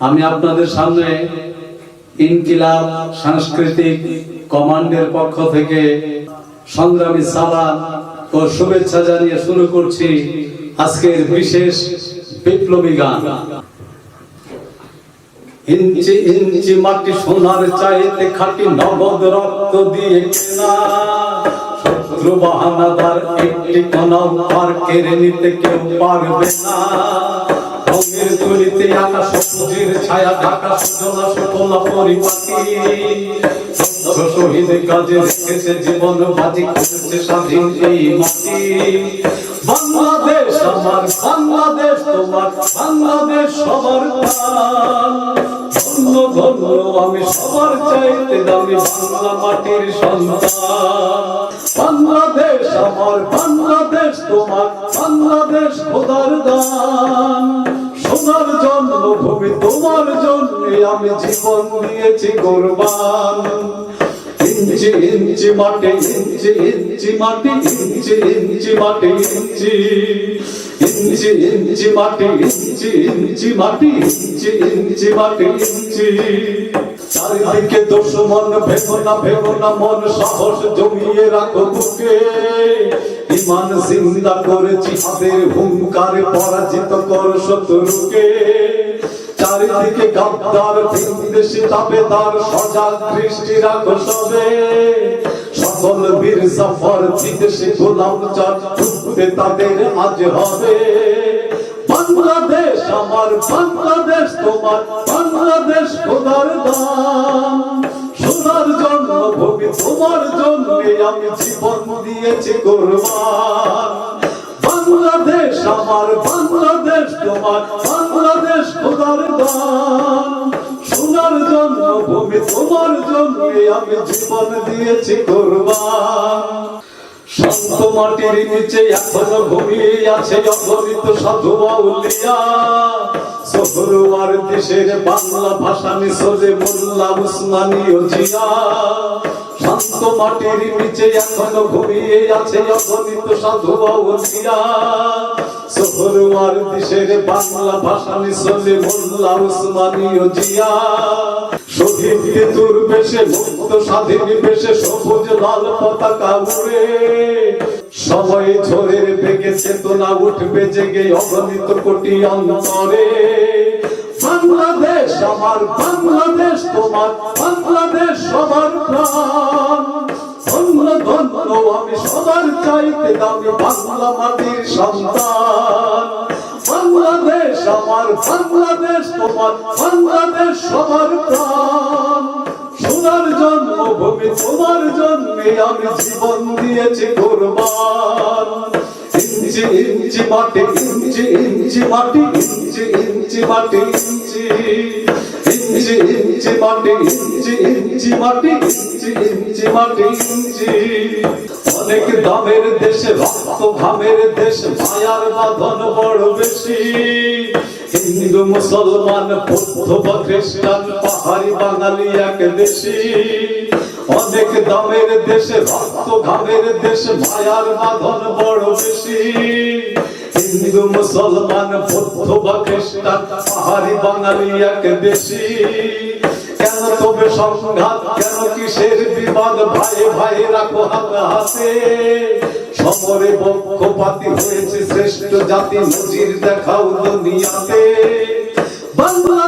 আমি আপনাদের সামনে ইনকিলাব সাংস্কৃতিক কমান্ডের পক্ষ থেকে সংগ্রামী সালাম ও শুভেচ্ছা জানিয়ে শুরু করছি আজকের বিশেষ বিপ্লবী গান। ইঞ্চি ইঞ্চি মাটি সোনার চাইতে খাটি নগদ রক্ত দিয়ে কেনা। শত্রু বাহানাদার একটি কণাও পার কেড়ে নিতে কেউ পারবে না। রঙের তুলিতে আকাশ সবুজের ছায়া, ঢাকা, সুজলা সুফলা পরিপাটি। শহীদ কাজে রেখেছে জীবন, বাজি করেছে স্বাধীন এই মাটি। বাংলাদেশ আমার, বাংলাদেশ তোমার, বাংলাদেশ সবার ধন্য ধন্য, আমি সবার চাইতে দামি বাংলা মাটির সন্তান। বাংলাদেশ আমার, বাংলাদেশ তোমার, বাংলাদেশ খোদার দান। সোনার জন্মভূমি তোমার জন্য আমি জীবন দিয়েছি কোরবান। ইঞ্চি ইঞ্চি মাটি ইঞ্চি ইঞ্চি মাটি চারিদিকে মন সাহস জমিয়ে রাখো ইমান পরাজিত কর শত্রুকে চারিদিকে গাদ্দার বিদেশি তাবেদার সজাগ দৃষ্টি রাখো সবে সকল বীর সফর বিদেশি গোলাম চার ঢুকতে তাদের আজ হবে। বাংলাদেশ আমার, বাংলাদেশ তোমার, বাংলাদেশ খোদার দান। সোনার জন্মভূমি তোমার জন্য আমি জীবন দিয়েছি কোরবান। খোদার দান, সোনার জন্মভূমি, তোমার জন্য আমি জীবন দিয়েছি কোরবান। শান্ত মাটির নিচে এখনও ঘুমিয়ে আছে অগণিত সাধু বাউলিয়া সহরুয়ার দেশের বাংলা ভাষা মিশরে মোল্লা, উসমানী জিয়া। শান্ত মাটির নিচে এখনও ঘুমিয়ে আছে অগণিত সাধু বাউলিয়া সহরুয়ার দেশের বাংলা ভাষা মিশরে মোল্লা উসমানী ও জিয়া। শহীদ কেতুর বেশে, মুক্ত স্বাধীন বেশে, সবুজ লাল পতাকা উড়ে। সবাই ঝোরের বেগে চেতনা উঠবে জেগে অগণিত কোটি অন্তরে। বাংলাদেশ, আমার বাংলাদেশ, তোমার বাংলাদেশ, সবার প্রাণ। ধন্য ধন্য আমি সবার চাইতে দামি বাংলা মাটির সন্তান। বাংলাদেশ আমার, বাংলাদেশ তোমার, বাংলাদেশ সবার প্রাণ। সোনার জন্মভূমি তোমার জন্মে আমি জীবন দিয়েছি কোরবান। ইঞ্চি মাটি ইঞ্চি ইঞ্চি মাটি ইঞ্চি ইঞ্চি মাটি ইঞ্চি ইঞ্চি ইঞ্চি মাটি ইঞ্চি ইঞ্চি মাটি ইঞ্চি ইঞ্চি মাটি ইঞ্চি অনেক দামের দেশে, রক্ত ঘামের দেশ, মায়ার বাঁধন বড় বেশি। হিন্দু, মুসলমান, বৌদ্ধ বা খ্রিস্টান, পাহাড়ি বাঙালি এক দেশি। অনেক দামের দেশে, রক্ত ঘামের দেশ, মায়ার বাঁধন বড় বেশি। হিন্দু, মুসলমান, বৌদ্ধ বা খ্রিস্টান, পাহাড়ি বাঙালি এক দেশি। কেন তবে সংঘাত, কেন কিসের বিবাদ ভাই ভাই, রাখো হাত সমরে পক্ষপাতি হয়েছে শ্রেষ্ঠ জাতি, নজির দেখাও দুনিয়াতে। বাংলাদেশ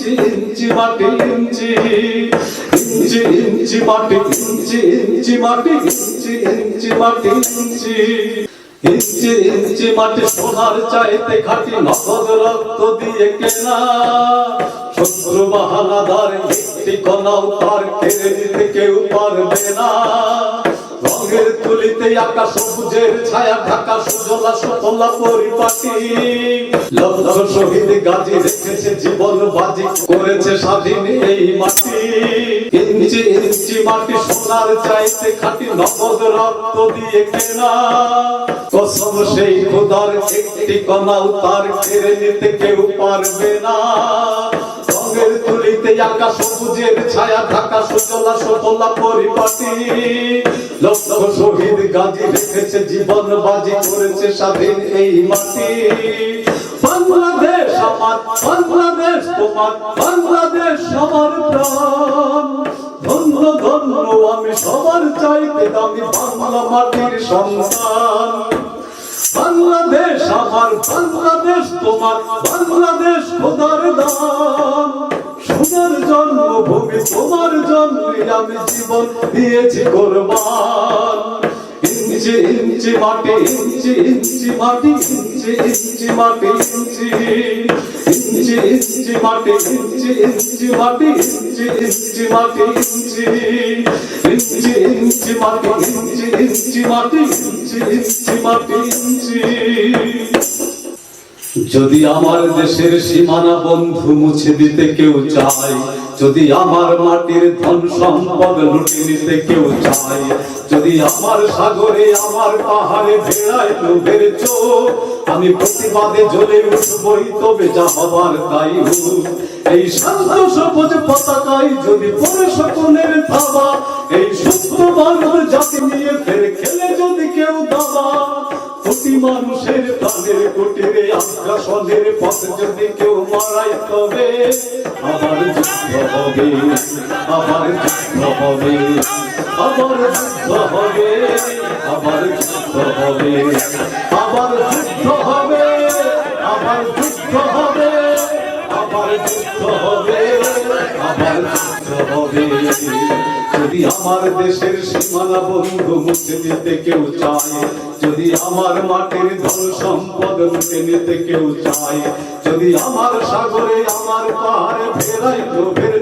ইঞ্চি ইঞ্চি মাটি, ইঞ্চি ইঞ্চি ইঞ্চি মাটি, ইঞ্চি ইঞ্চি মাটি, ইঞ্চি ইঞ্চি মাটি, ইঞ্চি সোনার চাইতে খাটি নগদ রক্ত দিয়ে কেনা। শত্রু বাহানাদার কেউ পারবে না। রঙের তুলিতে আঁকা সবুজের ছায়া, ঢাকা, সুজলা, সুফলা, পরিপাটি। লক্ষ শহীদ গাজী রেখেছে জীবন বাজি, করেছে স্বাধীন এই মাটি। ইঞ্চি ইঞ্চি মাটি সোনার চাইতে খাটি নগদ রক্ত দিয়ে কেনা। কসম সেই খুদার একটি কণাও তার কেড়ে নিতে কেউ পারবে না। তুলিতে সবুজের ছায়া ঢাকা সুজলা সুফলা পরিপাটি লক্ষ শহীদ গাজী রেখেছে জীবন বাজি করেছে স্বাধীন এই মাটি বাংলাদেশ আমার বাংলাদেশ তোমার বাংলাদেশ সবার প্রাণ ধন্য ধন্য আমি সবার চাইতে দামি বাংলা মাটির সন্তান বাংলাদেশ আমার বাংলাদেশ, তোমার বাংলাদেশ খোদার দান। সোনার জন্মভূমি তোমার জন্মে আমি জীবন দিয়েছি কোরবান। ইঞ্চি ইঞ্চি মাটি, ইঞ্চি ইঞ্চি মাটি, ইঞ্চি ইঞ্চি মাটি, ইঞ্চি। ইঞ্চি ইঞ্চি মাটি, ইঞ্চি ইঞ্চি মাটি, ইঞ্চি ইঞ্চি মাটি, ইঞ্চি। ইঞ্চি ইঞ্চি মাটি, ইঞ্চি ইঞ্চি মাটি, ইঞ্চি ইঞ্চি মাটি, ইঞ্চি। যদি আমার দেশের সীমানা বন্ধু মুছে দিতে কেউ চায়, যদি আমার মাটির ধন সম্পদ লুটে নিতে কেউ চায়, যদি আমার সাগরে আমার পাহাড়ে ভেড়ায় লোভের চোখ, আমি প্রতিবাদে জ্বলে উঠবই, তবে যা হবার তাই এই শান্ত সবুজ পতাকায় যদি পরে সকলের থাবা এই সুস্থ মানব জাতি নিয়ে ফের খেলে যদি কেউ দাবা কোটি মানুষের প্রাণের কুটিরে আগ্রাসনের পথ যদি কেউ মারাই তবে আবার যুদ্ধ হবে আবার যুদ্ধ হবে আবার যুদ্ধ হবে আবার যুদ্ধ হবে আবার যুদ্ধ হবে আবার যুদ্ধ হবে আবার যুদ্ধ হবে আবার যুদ্ধ হবে। যদি আমার দেশের সীমানা বন্ধু মুছে দিতে কেউ চায়, যদি আমার মাটির ধন সম্পদ লুটে নিতে কেউ চায়, যদি আমার সাগরে আমার পাহাড়ে ফেরাই লোভের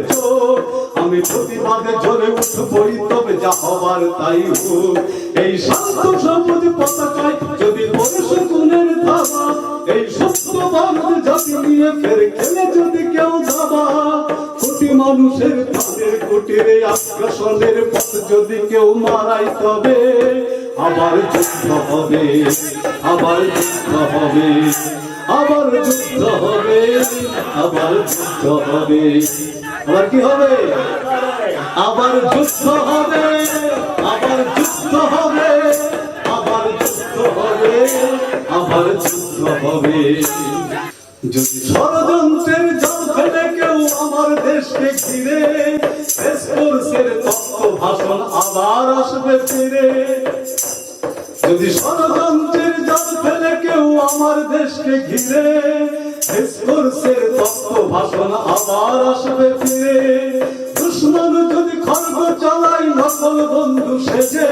আমি প্রতিবাদে জ্বলে উঠবই, তবে যা হবার তাই হোক। এই শান্ত সবুজ পতাকায় যদি পরশ গুণের ধারা এই সত্য ভারত জাতি নিয়ে ফের খেলে যদি কেউ আগ্রাসনের পথ যদি কেউ মারাই তবে আবার যুদ্ধ হবে, আবার যুদ্ধ হবে, আবার যুদ্ধ হবে, আবার যুদ্ধ হবে। আবার কি হবে? আবার যুদ্ধ হবে, আবার যুদ্ধ হবে, আবার যুদ্ধ হবে, আবার যুদ্ধ হবে। যদি ষড়যন্ত্রের জাল ফেলে কেউ আমার দেশকে ঘিরে ভাষণ আবার আসবে ফিরে। যদি ষড়যন্ত্রের জল ফেলে কেউ আমার দেশকে ঘিরে আবার আসবে ফিরে। দুশ্মন যদি খর্গ চালাই নকল বন্ধু সেজে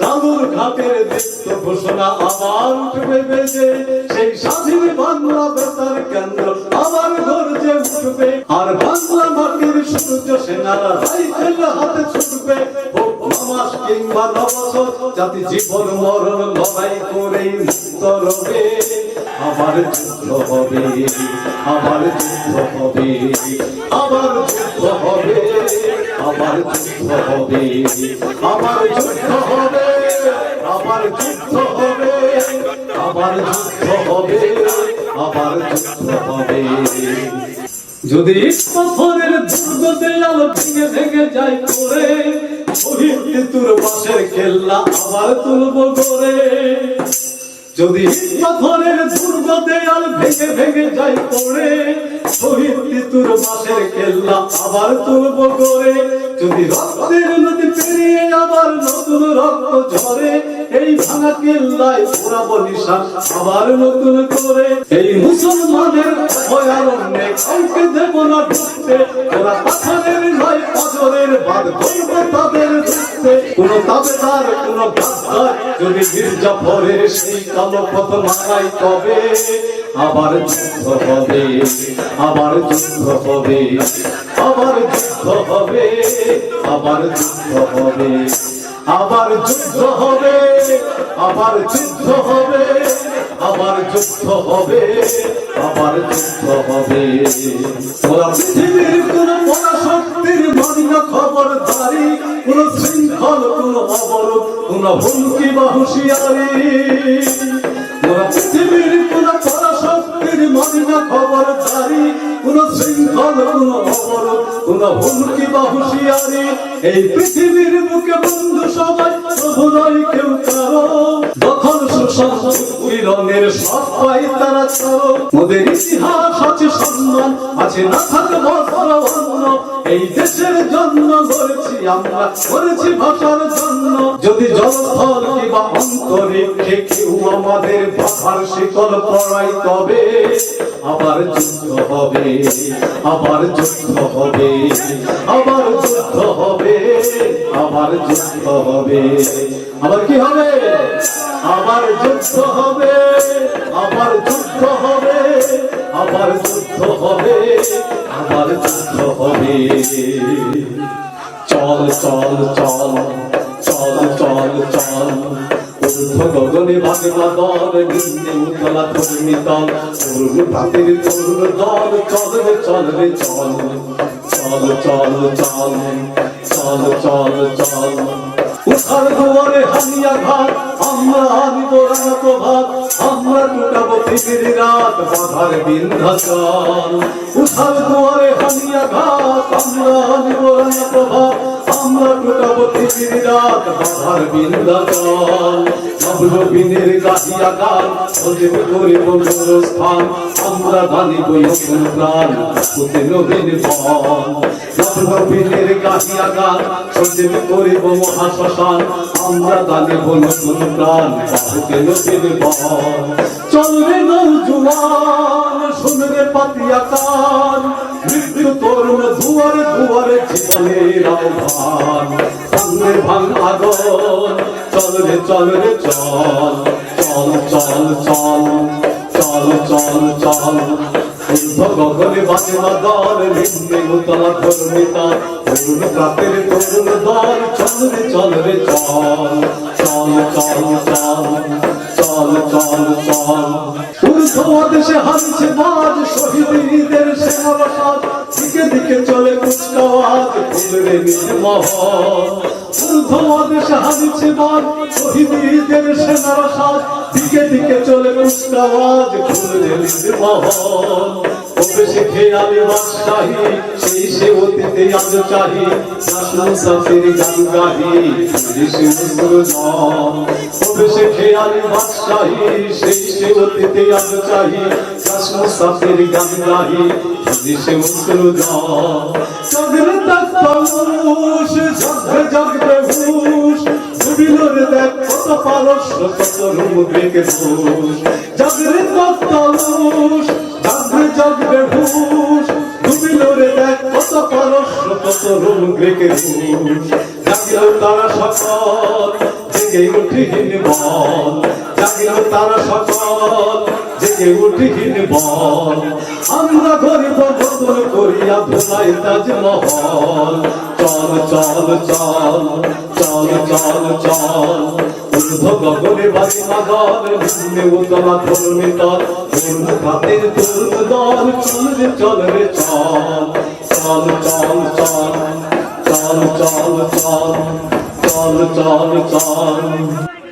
কালুর ঘাটের দৃশ্য ঘোষণা আবার উঠবে বেজে সেই স্বাধীন বাংলা বেতার কেন্দ্র আবার গর্জে উঠবে। আর বাংলা মাটির সূর্য সেনারা রাইফেল হাতে ছুটবে। কিংবা জাতি জীবন, মরণ, লড়াই করেই মুক্ত রবে। আবার যুদ্ধ হবে যুদ্ধ হবে যুদ্ধ হবে যুদ্ধ হবে যুদ্ধ হবে যুদ্ধ হবে যুদ্ধ হবে যুদ্ধ হবে। যদি পাথরের দুর্গ দেয়াল ভেঙে ভেঙে যায় করে যদি পাথরের দুর্গ দেয়াল ভেঙে ভেঙে যায় পড়ে, শহীদ তিতুর বাসের কেল্লা আবার তুলব করে যদি রক্তের নদী পেরিয়ে আবার নতুন রক্ত ঝরে, এই ভাঙা কেল্লায় পুরাবো নিশান আবার নতুন করে। এই মুসলমানের ভয়ারণ্যে কাউকে দেব না ঢুকতে। ওরা পাথরের নয় পাথরের বাদ ঢুকতে কোন তাবেদার কোন গাদ্দার যদি মির্জাফরের সেই কালো পথ তবে আবার যুদ্ধ হবে, আবার যুদ্ধ হবে, আবার যুদ্ধ হবে, আবার যুদ্ধ হবে, আবার যুদ্ধ হবে, আবার যুদ্ধ হবে, আবার যুদ্ধ হবে, আবার যুদ্ধ হবে। পৃথিবীর কোন খবরদারি কোন শৃঙ্খল, কোন অবরোধ, কোন হুমকি বা হুঁশিয়ারি। ওরা পৃথিবীর কোন পরাশক্তির মানি না কোন এই পৃথিবীর বুকে বন্ধু সবাই প্রভু নয় কেউ কারও দখল শোষণ উৎপীড়নের সব পাই তারা ছাড়ো ওদের ইতিহাস আছে সম্মান আছে না থাকে বস্ত্র অন্ন এই দেশের জন্য গড়েছি আমরা করেছি ভাষার জন্য যদি জলস্থল কিংবা অন্তরিক্ষে কেউ আমাদের ভাষার শিকল পড়াই তবে আবার যুদ্ধ হবে। আবার যুদ্ধ হবে আবার যুদ্ধ হবে আবার যুদ্ধ হবে। আবার কি হবে? আবার যুদ্ধ হবে আবার যুদ্ধ হবে আবার যুদ্ধ হবে আবার যুদ্ধ হবে। চল চল চল চল চল চল। ঊর্ধ্ব গগনে বাজে দল নিম্নে উতলা ধর্মী দল তরুণ প্রাতের তরুণ দল চল রে চল চল চল চল চল চল চল উঠার দুয়ারে হানিয়া ঘাট, আমরা আনিব রানা প্রভাত আমরা টুটাবো পৃথিবীর রাত বাধার বিন্ধ্যাচল উঠার দুয়ারে হানিয়া ঘাট আমরা আনিব রানা প্রভাত আমার প্রজাপতি গিরিরাজ বাবার বিন্দাচল নবরবীনের কাহিয়া গান ওদের করে বন্ধুর স্থান। আমরা গানি বই প্রাণ, পুতে নবীন ফল নবরবীনের কাহিয়া গান ওদের করে মহাশ্মশান। আমরা গানে বল প্রাণ, পুতে নবীন ফল চলবে নৌ জুয়ান, শুনবে পাতিয়া কান। মৃত্যু তরুণ দুয়ারে দুয়ারে জীবনের আহ্বান। সামনে ভাঙ আগন চল রে চল রে, চল। চল চল চল। চল চল চল। গগনে বাজে দল, নিম্নে উতলা ধর্মিতা। তরুণ প্রাতের তরুণ দল, চল রে চল রে, চল। চল চল চল চল চল চল ঊর্ধ্ব দেশে হানছে বাজ শহীদদের সেনাবাসাজ দিকে দিকে চলে কুচকাওয়াজ ফুলরে নির্মহল ঊর্ধ্ব দেশে হানছে বাজ শহীদদের সেনাবাসাজ দিকে দিকে চলে কুচকাওয়াজ ফুলরে নির্মহল সে খেয়ালে মাস্টাহি সেই সে অতীতে আজ চাহি নাশনা সাথের গান গাহি সে গুরুজন তবে সে খেয়ালে মাস্টাহি সেই সে অতীতে আজ চাহি নাশনা সাথের গান গাহি সে গুরুজন চগল তক পলুষ জগ জগ বেহুশ দুবিলোর দেখ কত পারস কত রূপ বেকে দোষ জাগরে তক পলুষ সকল জেগে উঠিহীন বল। আমরা গরিব নতুন করিয়া ধুলাই তাজমহল চল চল চল চল চল চল ঊর্ধ্ব গগনে বাজি মাদল নিম্নে উতলা ধর্মী দল পূর্ণ খাতের তরুণ দল চল রে চল রে চল চল চল চল চল চল চল চল চল চল